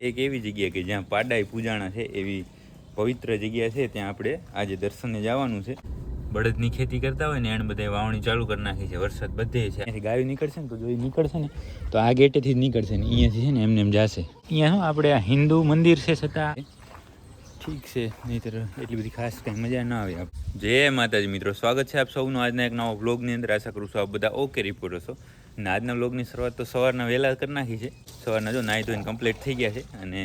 એક એવી જગ્યા કે જ્યાં પાડાઈ પૂજાણા છે, એવી પવિત્ર જગ્યા છે, ત્યાં આપણે આજે દર્શને જવાનું છે. બળદની ખેતી કરતા હોય ને એને બધા વાવણી ચાલુ કરી નાખી છે, વરસાદ બધે છે. અહીંથી ગાયો નીકળશે ને, તો જો એ નીકળશે ને, તો આ ગેટેથી જ નીકળશે ને, અહીંયાથી છે ને, એમને એમ જશે. અહીંયા આપણે આ હિન્દુ મંદિર છે છતાં. ઠીક છે, નહીતર એટલી બધી ખાસ કંઈ મજા ના આવે. આપ જય માતાજી મિત્રો, સ્વાગત છે આપ સૌનું આજના એક નવો બ્લોગની અંદર. આશા કરું છું આપ બધા ઓકે રિપોર્ટ છો અને આજના બ્લોગની શરૂઆત તો સવારના વહેલા કરી નાખી છે. સવારના જો નાહી ધોઈને કમ્પ્લીટ થઈ ગયા છે અને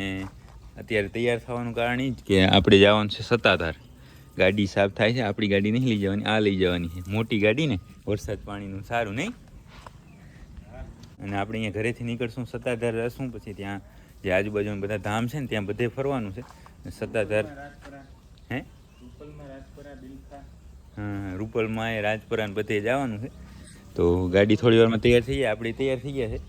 અત્યારે તૈયાર થવાનું કારણ એ જ કે આપણે જવાનું છે સત્તાધાર. ગાડી સાફ થાય છે આપણી ગાડી નહીં લઈ જવાની આ લઈ જવાની છે. મોટી ગાડી ને વરસાદ પાણીનું સારું નહીં? અને આપણે અહીંયા ઘરેથી નીકળશું સત્તાધાર રહીશું પછી ત્યાં જે આજુબાજુમાં બધા ધામ છે ને ત્યાં બધે ફરવાનું છે. સત્તાધાર હે? હા રૂપલમાં એ રાજપરા બધે જવાનું છે. તો ગાડી થોડી વારમાં તૈયાર થઈ જાય આપણે તૈયાર થઈ ગયા છે.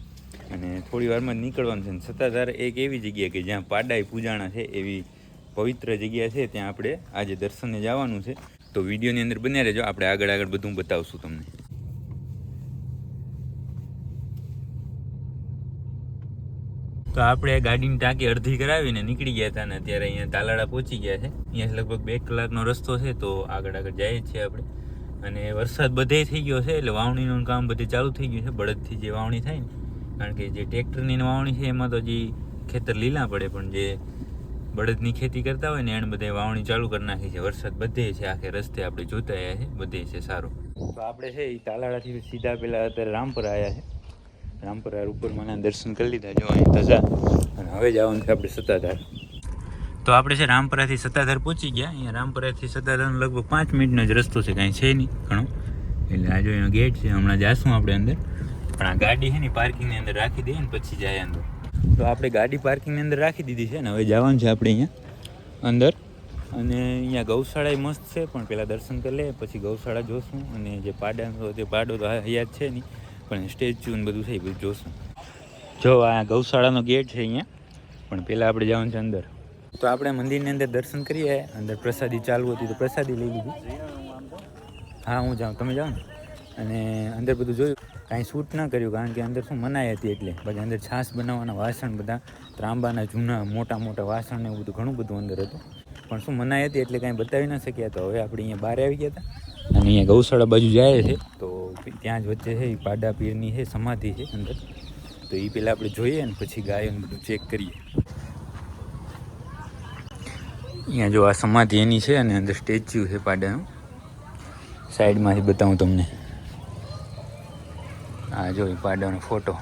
અને થોડી વારમાં નીકળવાનું છે સત્તાધાર એક એવી જગ્યા કે જ્યાં પાડાઈ પૂજાણા છે, એવી પવિત્ર જગ્યા છે, ત્યાં આપણે આજે દર્શને જવાનું છે. તો વિડીયોની અંદર બન્યા રહેજો, આપણે આગળ આગળ બધું બતાવશું તમને. તો આપણે ગાડીની ટાંકી અડધી કરાવીને નીકળી ગયા હતા ને અત્યારે અહીંયા તાલાળા પહોંચી ગયા છે. અહીંયા લગભગ બે કલાકનો રસ્તો છે, તો આગળ આગળ જઈએ છીએ આપણે. અને વરસાદ બધે થઈ ગયો છે, એટલે વાવણીનું કામ બધે ચાલુ થઈ ગયું છે, બળદથી જે વાવણી થાય ને, કારણ કે જે ટ્રેક્ટરની વાવણી છે, એમાં તો હજી ખેતર લીલા પડે, પણ જે બળદની ખેતી કરતા હોય ને, એને બધે વાવણી ચાલુ કરી નાખી છે. વરસાદ બધે છે, આખે રસ્તે આપણે જોતા આવ્યા છે, બધે છે સારું. તો આપણે છે એ તાલાળાથી સીધા પેલા અત્યારે રામપુરા આવ્યા છે. રામપુરા ઉપર મને દર્શન કરી લીધા. જો, અહીં તજા અને હવે જવાનું છે આપણે સત્તાધાર. તો આપણે છે રામપરાથી સત્તાધાર પહોંચી ગયા. અહીંયા રામપરાથી સત્તાધારનો લગભગ પાંચ મિનિટનો જ રસ્તો છે, કાંઈ છે નહીં ઘણો. એટલે આ જો એનો ગેટ છે, હમણાં જાશું આપણે અંદર. પણ આ ગાડી છે ને પાર્કિંગની અંદર રાખી દઈએ ને પછી જાય અંદર. તો આપણે ગાડી પાર્કિંગની અંદર રાખી દીધી છે ને, હવે જવાનું છે આપણે અહીંયા અંદર. અને અહીંયા ગૌશાળા મસ્ત છે, પણ પહેલાં દર્શન કરી લે પછી ગૌશાળા જોશું. અને જે પાડાનો તે પાડો તો હયાત છે નહીં, પણ સ્ટેચ્યુ ને બધું છે એ બધું જોશું. જો આ ગૌશાળાનો ગેટ છે અહીંયા, પણ પહેલાં આપણે જવાનું છે અંદર. તો આપણે મંદિરની અંદર દર્શન કરીએ. અંદર પ્રસાદી ચાલુ હતી તો પ્રસાદી લઈ લીધી. હા, હું જાઉં. તમે જાઓ ને. અને અંદર બધું જોયું. કાંઈ શૂટ ના કર્યું કારણ કે અંદર શું મનાઈ હતી એટલે. પછી અંદર છાશ બનાવવાના વાસણ બધા, ત્રાંબાના જૂના, મોટા મોટા વાસણ ને એવું બધું, ઘણું બધું અંદર હતું. પણ શું મનાઈ હતી એટલે કાંઈ બતાવી ના શક્યા. તો હવે આપણે અહીંયા બહાર આવી ગયા હતા. અને અહીંયા ગૌશાળા બાજુ જાય છે. તો ત્યાં જ વચ્ચે છે પાડા પીરની છે, સમાધિ છે અંદર. તો એ પહેલાં આપણે જોઈએ ને, પછી ગાયોને બધું ચેક કરીએ. અહીંયા જો આ સમાધિ એની છે અને અંદર સ્ટેચ્યુ છે પાડાનું. સાઈડમાંથી બતાવું તમને. આ જો પાડાનો ફોટો.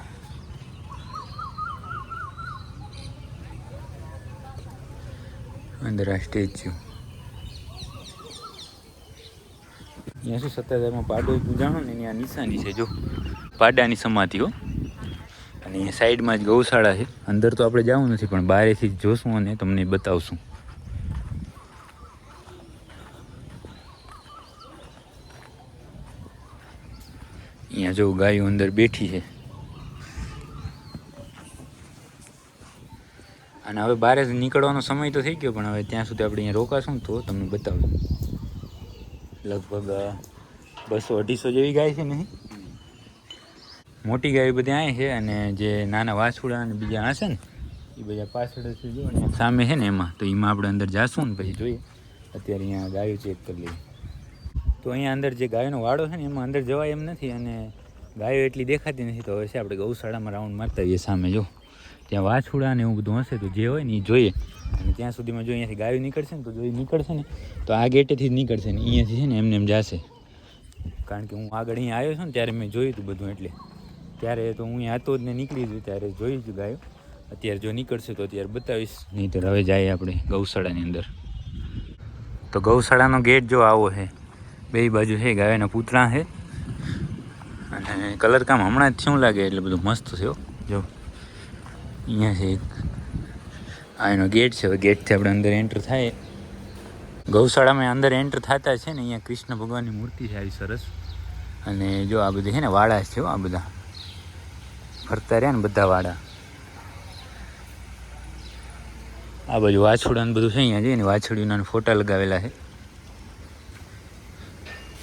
અંદર આ સ્ટેચ્યુ. અહીંયા શું સત્તાધારમાં પાડો જાણો ને, એની આ નિશાની છે, જો. પાડાની સમાધિઓ અને અહીંયા સાઈડમાં જ ગૌશાળા છે. અંદર તો આપણે જવું નથી, પણ બહારેથી જ જોશું અને તમને બતાવશું. જો ગાયો અંદર બેઠી છે. અને હવે બહાર જ નીકળવાનો સમય તો થઈ ગયો, પણ હવે ત્યાં સુધી આપણે અહીંયા રોકાશું તો તમને બતાવું. લગભગ બસો અઢીસો જેવી ગાય છે નહીં મોટી ગાય બધી આવી છે અને જે નાના વાછુડા અને બીજા હશે ને, એ બધા પાછળ જો ને સામે છે ને એમાં. તો એમાં આપણે અંદર જાશું ને પછી જોઈએ. અત્યારે અહીંયા ગાયો ચેક કરી લઈએ. તો અહીંયા અંદર જે ગાયોનો વાડો છે ને, એમાં અંદર જવાય એમ નથી અને ગાયો એટલી દેખાતી નથી, તો હવે છે આપણે ગૌશાળામાં રાઉન્ડ મારતા હોઈએ સામે, જો. ત્યાં વાછુડા ને એવું બધું હશે, તો જે હોય ને એ જોઈએ. અને ત્યાં સુધીમાં જો અહીંયાથી ગાયો નીકળશે ને, તો જો નીકળશે ને, તો આ ગેટેથી જ નીકળશે ને, અહીંયાથી છે ને એમને એમ જશે. કારણ કે હું આગળ અહીંયા આવ્યો છું ને, ત્યારે મેં જોયું હતું બધું એટલે. ત્યારે તો હું અહીંયા હતો જ ને, નીકળી છું ત્યારે જોઈ છું ગાયો. અત્યારે જો નીકળશે તો અત્યારે બતાવીશ. નહીં તો હવે જાય આપણે ગૌશાળાની અંદર. તો ગૌશાળાનો ગેટ જો આવો છે, બે બાજુ છે, ગાયોના પૂતળા છે. અને કલર કામ હમણાં જ શું લાગે એટલે બધું મસ્ત છે જો. અહીંયા છે એક. આ એનો ગેટ છે હવે ગેટથી આપણે અંદર એન્ટર થાય. ગૌશાળામાં અંદર એન્ટર થતા છે ને અહીંયા કૃષ્ણ ભગવાનની મૂર્તિ છે આવી સરસ. અને જો આ બધી છે ને વાડા છે આ બધા. ફરતા રહ્યા ને બધા વાડા. આ બાજુ વાછોડા ને બધું છે અહીંયા જઈને વાછડીના ફોટા લગાવેલા છે.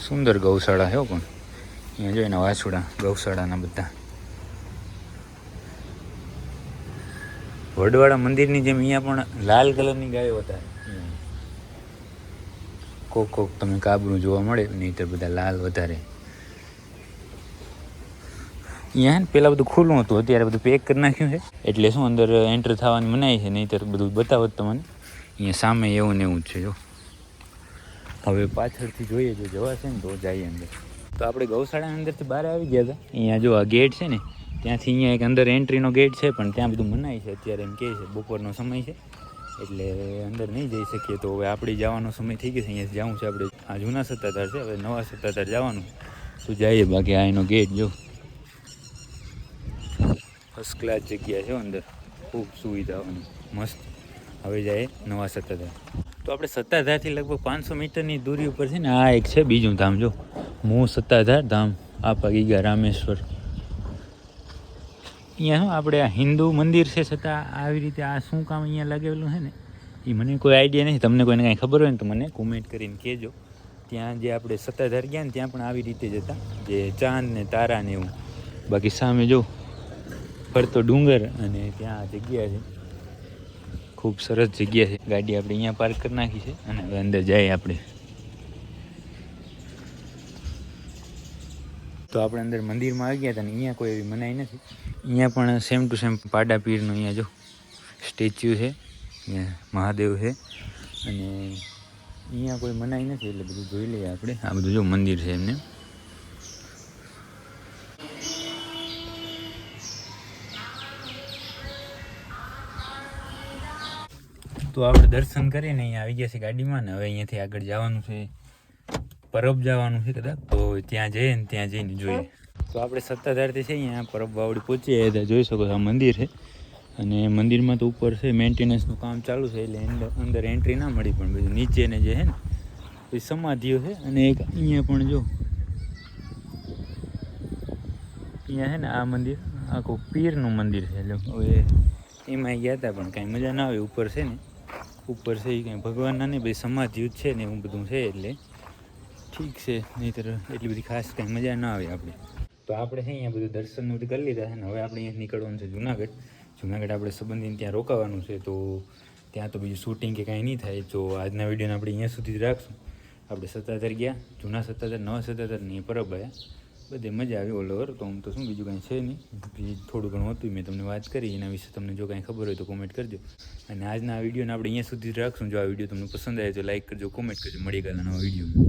સુંદર ગૌશાળા છે હો પણ. અહીંયા જોઈને વાછોડા ગૌશાળાના બધા. વડવાડા મંદિરની જેમ અહીંયા પણ લાલ કલરની ગાયો હતા. કોક કોક તમે કાબરું જોવા મળે, નહીંતર બધા લાલ વધારે. અહીંયા ને પેલા બધું ખુલ્લું હતું, અત્યારે બધું પેક કરી નાખ્યું છે. એટલે શું અંદર એન્ટર થવાની મનાય છે, નહીંતર બધું બતાવત તમને. અહીંયા સામે એવું ને એવું જ છે, જો. હવે પાછળથી જોઈએ જો જવાશે ને તો જઈએ અંદર. તો આપણે ગૌશાળાની અંદરથી બહાર આવી ગયા હતા. અહીંયા જો આ ગેટ છે ને, ત્યાંથી અહીંયા એક અંદર એન્ટ્રીનો ગેટ છે, પણ ત્યાં બધું મનાય છે અત્યારે એમ કહે છે, બપોરનો સમય છે. એટલે અંદર નહીં જઈ શકીએ તો હવે આપણે જવાનો સમય થઈ ગયો છે, અહીંયા જવું છે આપણે. આ જૂના સત્તાધાર છે, હવે નવા સત્તાધાર જવાનું. તો જઈએ બાકી આ એનો ગેટ, જો. ફર્સ્ટ ક્લાસ જગ્યા છે અંદર. ખૂબ સુવિધાઓની. મસ્ત. હવે જાય નવા સત્તાધાર. તો આપણે સત્તાધારથી લગભગ પાંચસો મીટરની દૂરી ઉપર છે ને, આ એક છે બીજું ધામ, જો. મૂળ સત્તાધાર ધામ આપા ગીગા રામેશ્વર. અહીંયા શું આપણે આ હિન્દુ મંદિર છે છતાં આવી રીતે આ શું કામ અહીંયા લાગેલું છે ને? એ મને કોઈ આઈડિયા નથી, તમને કોઈને કાંઈ ખબર હોય ને તો મને કોમેન્ટ કરીને કહેજો. ત્યાં જે આપણે સત્તાધાર ગયા ને ત્યાં પણ આવી રીતે જ હતા, જે ચાંદ ને તારા ને એવું. બાકી સામે જો, ફરતો ડુંગર અને ત્યાં જગ્યા છે. ખૂબ સરસ જગ્યા છે. ગાડી આપણે અહીંયા પાર્ક કરી નાખી છે અને હવે અંદર જઈએ આપણે. તો આપણે અંદર મંદિરમાં આવી ગયા હતા ને અહીંયા કોઈ એવી મનાઈ નથી. અહીંયા પણ સેમ ટુ સેમ પાડા પીરનું અહીંયા જો સ્ટેચ્યુ છે મહાદેવ છે. અને અહીંયા કોઈ મનાઈ નથી એટલે બધું જોઈ લઈએ આપણે. આ બધું જો મંદિર છે એમને. તો આપણે દર્શન કરીને અહીંયા આવી ગયા છે ગાડીમાં ને હવે અહીંયાથી આગળ જવાનું છે. પરબ જવાનું છે કદાચ. તો ત્યાં જઈએ ને ત્યાં જઈને જોઈએ. તો આપણે સત્તાધારથી છે અહીંયા પરબ વાવડી પહોંચીએ. ત્યાં જોઈ શકો છો આ મંદિર છે. અને મંદિરમાં તો ઉપર છે મેન્ટેનન્સનું કામ ચાલુ છે એટલે અંદર અંદર એન્ટ્રી ના મળી પણ બધું. નીચે ને જે છે ને એ સમાધિઓ છે. અને એક અહીંયા પણ જો અહીંયા છે ને આ મંદિર આખું પીરનું મંદિર છે. એટલે હવે એમાં ગયા હતા પણ કાંઈ મજા ના આવે. ઉપર છે ને ઉપર છે એ કાંઈ ભગવાનના બધી સમાધિઓ જ છે ને એવું બધું છે એટલે ઠીક છે, નહીંતર એટલી બધી ખાસ કાંઈ મજા ના આવે આપણે. તો આપણે છે અહીંયા બધું દર્શન બધું કરી લીધા છે અને હવે આપણે અહીંયા નીકળવાનું છે જુનાગઢ. જુનાગઢ આપણે સંબંધીને ત્યાં રોકાવાનું છે, તો ત્યાં તો બીજું શૂટિંગ કે કાંઈ નહીં થાય. તો આજના વિડીયોને આપણે અહીંયા સુધી જ રાખશું. આપણે સત્તાધાર ગયા, જૂના સત્તાધાર, નવા સત્તાધાર નહીં પરબ આવ્યા બધે મજા આવી ઓલ ઓવર તો આમ તો શું, બીજું કાંઈ છે નહીં. થોડું ઘણું હતું મેં તમને વાત કરી. એના વિશે તમને જો કાંઈ ખબર હોય તો કોમેન્ટ કરજો. અને આજના વિડીયોને આપણે અહીંયા સુધી જ રાખશું. જો આ વીડિયો તમને પસંદ આવે તો લાઈક કરજો કોમેન્ટ કરજો. મળી ગયા નવા વીડિયો